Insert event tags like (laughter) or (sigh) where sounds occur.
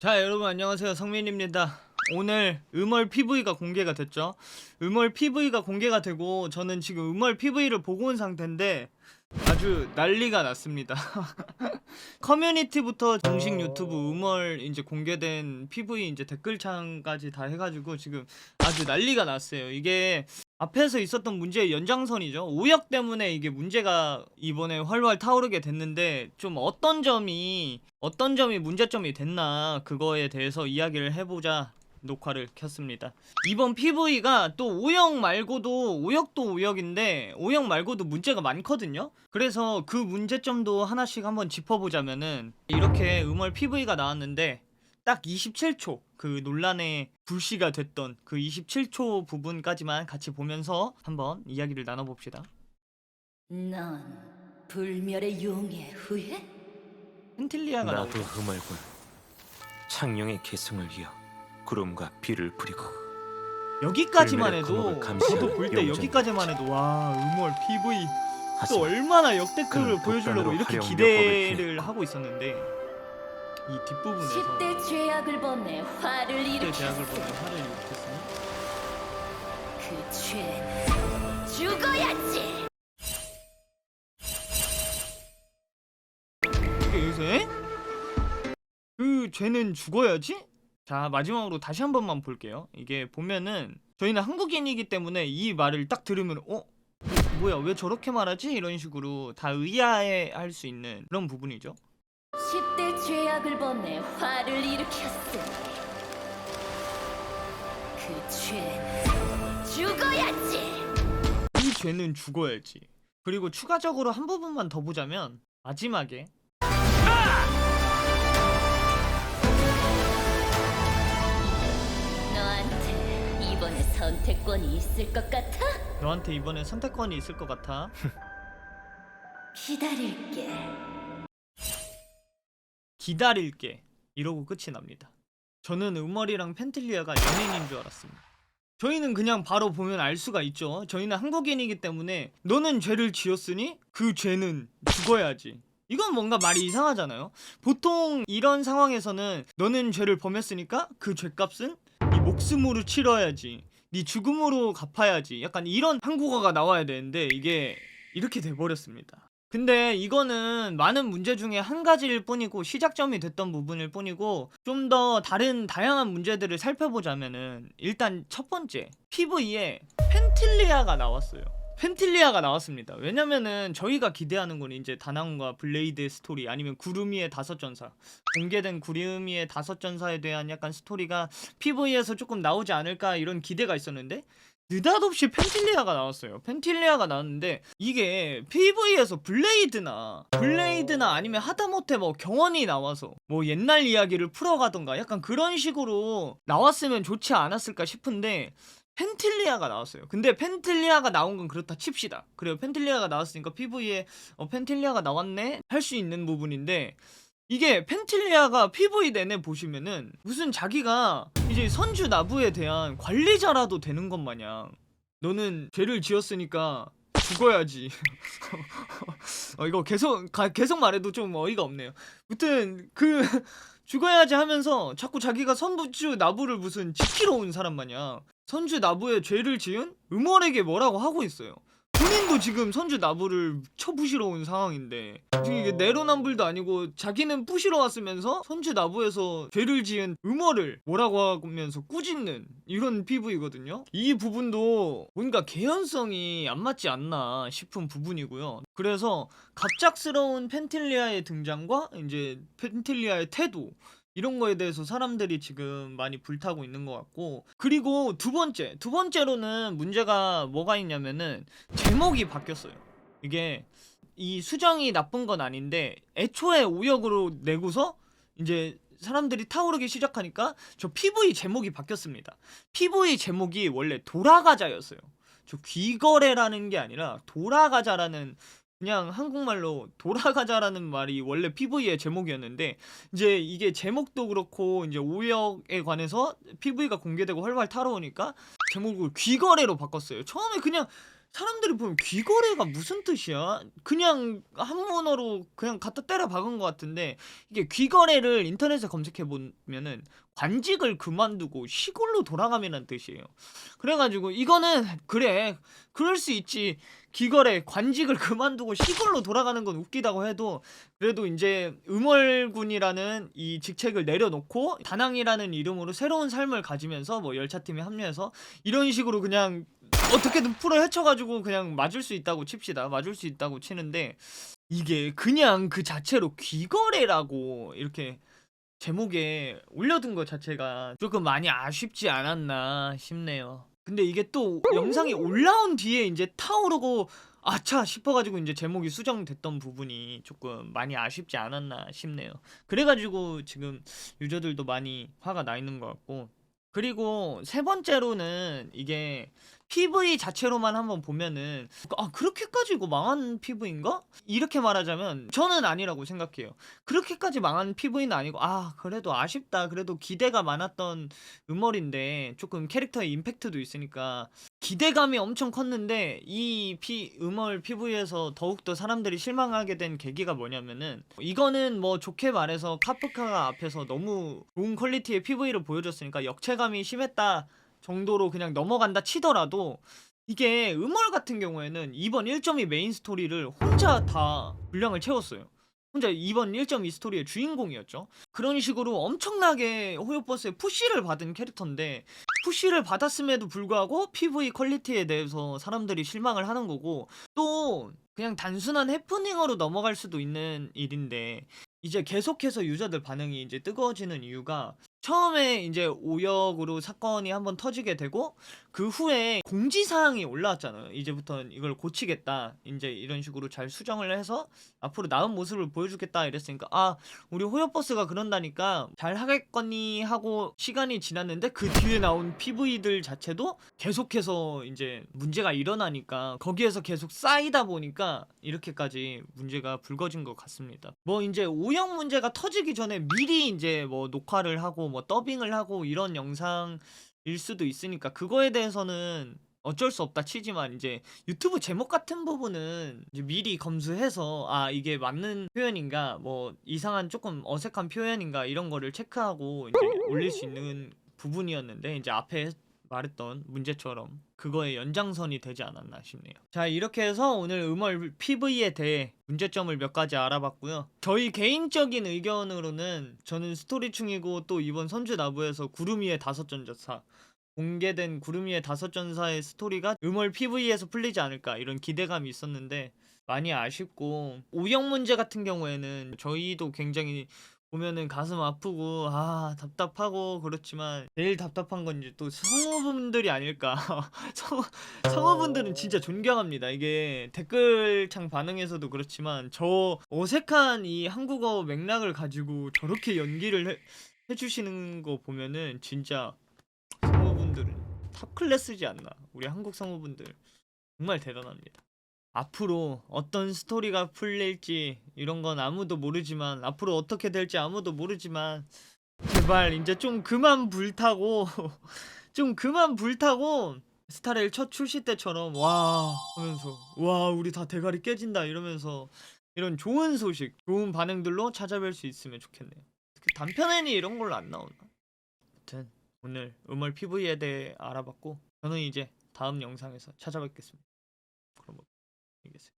자 여러분 안녕하세요. 성민입니다. 오늘 음월 PV가 공개가 됐죠? 음월 PV가 공개가 되고 저는 지금 음월 PV를 보고 온 상태인데 아주 난리가 났습니다 (laughs) 커뮤니티부터 정식 유튜브 음월 이제 공개된 PV 이제 댓글창까지 다 해가지고 지금 아주 난리가 났어요 이게 앞에서 있었던 문제의 연장선이죠. 오역 때문에 이게 문제가 이번에 활활 타오르게 됐는데 좀 어떤 점이 어떤 점이 문제점이 됐나 그거에 대해서 이야기를 해보자 녹화를 켰습니다. 이번 PV가 또 오역 말고도 오역도 오역인데 오역 말고도 문제가 많거든요. 그래서 그 문제점도 하나씩 한번 짚어보자면은 이렇게 음월 PV가 나왔는데 딱 27초 그 논란의 불씨가 됐던 그 27초 부분까지만 같이 보면서 한번 이야기를 나눠봅시다. 넌 불멸의 용의 후예? 펜틸리아가 나도 나오죠. 흠얼군 창룡의 계승을 이어 구름과 비를 부리고 여기까지만 불멸의 해도 감시하는 저도 볼때 용전. 여기까지만 해도 와 음월 PV 또 하지만 얼마나 역대급을 그는 보여주려고 독단으로 이렇게 활용 기대를 하고 있었는데 이 뒷부분에서 10대 죄악을 벗내 화를 그때 일으켰어 제약을 보내 화를 일으켰으니 그 죄는 죽어야지 이게? 그 죄는 죽어야지? 자 마지막으로 다시 한 번만 볼게요 이게 보면은 저희는 한국인이기 때문에 이 말을 딱 들으면 어? 뭐야 왜 저렇게 말하지? 이런 식으로 다 의아해 할 수 있는 그런 부분이죠 10대 죄악을 벗내 화를 일으켰으니 그 죄는 죽어야지 이 죄는 죽어야지 그리고 추가적으로 한 부분만 더 보자면 마지막에 선택권이 있을 것 같아? 너한테 이번에 선택권이 있을 것 같아 기다릴게 기다릴게 이러고 끝이 납니다. 저는 음월이랑 펜틀리아가 연인인 줄 알았습니다. 저희는 그냥 바로 보면 알 수가 있죠. 저희는 한국인이기 때문에 너는 죄를 지었으니 그 죄는 죽어야지. 이건 뭔가 말이 이상하잖아요. 보통 이런 상황에서는 너는 죄를 범했으니까 그 죄값은 네 목숨으로 치러야지. 네 죽음으로 갚아야지. 약간 이런 한국어가 나와야 되는데 이게 이렇게 돼버렸습니다. 근데 이거는 많은 문제 중에 한 가지일 뿐이고 시작점이 됐던 부분일 뿐이고 좀 더 다른 다양한 문제들을 살펴보자면은 일단 첫 번째 PV에 펜틸리아가 나왔어요. 펜틸리아가 나왔습니다. 왜냐면은 저희가 기대하는 건 이제 다나온과 블레이드 스토리 아니면 구름이의 다섯 전사 공개된 구름이의 다섯 전사에 대한 약간 스토리가 PV에서 조금 나오지 않을까 이런 기대가 있었는데 느닷없이 펜틸리아가 나왔어요. 펜틸리아가 나왔는데 이게 PV에서 블레이드나 블레이드나 아니면 하다못해 뭐 경원이 나와서 뭐 옛날 이야기를 풀어가던가 약간 그런 식으로 나왔으면 좋지 않았을까 싶은데 펜틸리아가 나왔어요. 근데 펜틸리아가 나온 건 그렇다 칩시다. 그래요. 펜틸리아가 나왔으니까 PV에 어, 펜틸리아가 나왔네 할 수 있는 부분인데 이게 펜틸리아가 PV 내내 보시면은 무슨 자기가 이제 선주 나부에 대한 관리자라도 되는 것 마냥 너는 죄를 지었으니까 죽어야지. (laughs) 어, 이거 계속 가- 계속 말해도 좀 어이가 없네요. 무튼 그 (laughs) 죽어야지 하면서 자꾸 자기가 선주 나부를 무슨 지키러 온 사람 마냥 선주 나부에 죄를 지은 음월에게 뭐라고 하고 있어요. 본인도 지금 선주 나부를 쳐부시러 온 상황인데 지금 이게 내로남불도 아니고 자기는 부시러 왔으면서 선주 나부에서 죄를 지은 음월을 뭐라고 하면서 꾸짖는 이런 PV거든요. 이 부분도 뭔가 개연성이 안 맞지 않나 싶은 부분이고요. 그래서 갑작스러운 펜틸리아의 등장과 이제 펜틸리아의 태도 이런 거에 대해서 사람들이 지금 많이 불타고 있는 것 같고. 그리고 두 번째 두 번째로는 문제가 뭐가 있냐면은 제목이 바뀌었어요. 이게 이 수정이 나쁜 건 아닌데 애초에 오역으로 내고서 이제 사람들이 타오르기 시작하니까 저 PV 제목이 바뀌었습니다. PV 제목이 원래 돌아가자였어요. 저 귀거래라는 게 아니라 돌아가자라는 그냥 한국말로 돌아가자라는 말이 원래 PV의 제목이었는데 이제 이게 제목도 그렇고 이제 오역에 관해서 PV가 공개되고 활활 타러오니까 제목을 귀거래로 바꿨어요. 처음에 그냥 사람들이 보면 귀거래가 무슨 뜻이야? 그냥 한문어로 그냥 갖다 때려 박은 것 같은데 이게 귀거래를 인터넷에 검색해 보면은 관직을 그만두고 시골로 돌아가면은 뜻이에요. 그래가지고 이거는 그래 그럴 수 있지 귀거래 관직을 (laughs) 그만두고 시골로 돌아가는 건 웃기다고 해도 그래도 이제 음월군이라는 이 직책을 내려놓고 다낭이라는 이름으로 새로운 삶을 가지면서 뭐 열차팀에 합류해서 이런 식으로 그냥 어떻게든 풀어 헤쳐가지고 그냥 맞을 수 있다고 칩시다. 맞을 수 있다고 치는데 이게 그냥 그 자체로 귀거래라고 이렇게 제목에 올려둔 것 자체가 조금 많이 아쉽지 않았나 싶네요. 근데 이게 또 영상이 올라온 뒤에 이제 타오르고 아차 싶어가지고 이제 제목이 수정됐던 부분이 조금 많이 아쉽지 않았나 싶네요. 그래가지고 지금 유저들도 많이 화가 나 있는 것 같고 그리고 세 번째로는 이게 PV 자체로만 한번 보면은 아 그렇게까지 이거 망한 PV인가? 이렇게 말하자면 저는 아니라고 생각해요. 그렇게까지 망한 PV는 아니고 아 그래도 아쉽다. 그래도 기대가 많았던 음월인데 조금 캐릭터의 임팩트도 있으니까 기대감이 엄청 컸는데 이 피, 음월 PV에서 더욱더 사람들이 실망하게 된 계기가 뭐냐면은 이거는 뭐 좋게 말해서 카프카가 앞에서 너무 좋은 퀄리티의 PV를 보여줬으니까 역체감이 심했다 정도로 그냥 넘어간다 치더라도 이게 음월 같은 경우에는 이번 1.2 메인 스토리를 혼자 다 분량을 채웠어요. 혼자 이번 1.2 스토리의 주인공이었죠. 그런 식으로 엄청나게 호요버스의 푸시를 받은 캐릭터인데 푸시를 받았음에도 불구하고 PV 퀄리티에 대해서 사람들이 실망을 하는 거고 또 그냥 단순한 해프닝으로 넘어갈 수도 있는 일인데 이제 계속해서 유저들 반응이 이제 뜨거워지는 이유가 처음에 이제 오역으로 사건이 한번 터지게 되고 그 후에 공지사항이 올라왔잖아요. 이제부터 이걸 고치겠다. 이제 이런 식으로 잘 수정을 해서 앞으로 나은 모습을 보여주겠다 이랬으니까 아 우리 호요버스가 그런다니까 잘 하겠거니 하고 시간이 지났는데 그 뒤에 나온 PV들 자체도 계속해서 이제 문제가 일어나니까 거기에서 계속 쌓이다 보니까 이렇게까지 문제가 불거진 것 같습니다. 뭐 이제 오역 문제가 터지기 전에 미리 이제 뭐 녹화를 하고 뭐 더빙을 하고 이런 영상일 수도 있으니까 그거에 대해서는 어쩔 수 없다 치지만 이제 유튜브 제목 같은 부분은 미리 검수해서 아 이게 맞는 표현인가 뭐 이상한 조금 어색한 표현인가 이런 거를 체크하고 이제 올릴 수 있는 부분이었는데 이제 앞에 말했던 문제처럼 그거의 연장선이 되지 않았나 싶네요. 자 이렇게 해서 오늘 음월 PV에 대해 문제점을 몇 가지 알아봤고요. 저희 개인적인 의견으로는 저는 스토리충이고 또 이번 선주 나부에서 구름이의 다섯 전자사 공개된 구름이의 다섯 전사의 스토리가 음월 PV에서 풀리지 않을까 이런 기대감이 있었는데 많이 아쉽고 오역 문제 같은 경우에는 저희도 굉장히 보면은 가슴 아프고 아 답답하고 그렇지만 제일 답답한 건 이제 또 성우분들이 아닐까. (laughs) 성우, 성우분들은 진짜 존경합니다. 이게 댓글창 반응에서도 그렇지만 저 어색한 이 한국어 맥락을 가지고 저렇게 연기를 해, 해주시는 거 보면은 진짜 성우분들은 탑 클래스지 않나. 우리 한국 성우분들 정말 대단합니다 앞으로 어떤 스토리가 풀릴지 이런 건 아무도 모르지만 앞으로 어떻게 될지 아무도 모르지만 제발 이제 좀 그만 불타고 (laughs) 좀 그만 불타고 스타레일 첫 출시 때처럼 와 하면서 와 우리 다 대가리 깨진다 이러면서 이런 좋은 소식 좋은 반응들로 찾아뵐 수 있으면 좋겠네요. 특히 단편 애니 이런 걸로 안 나오나? 아무튼 오늘 음월 PV에 대해 알아봤고 저는 이제 다음 영상에서 찾아뵙겠습니다. 그럼 뭐 알겠어요.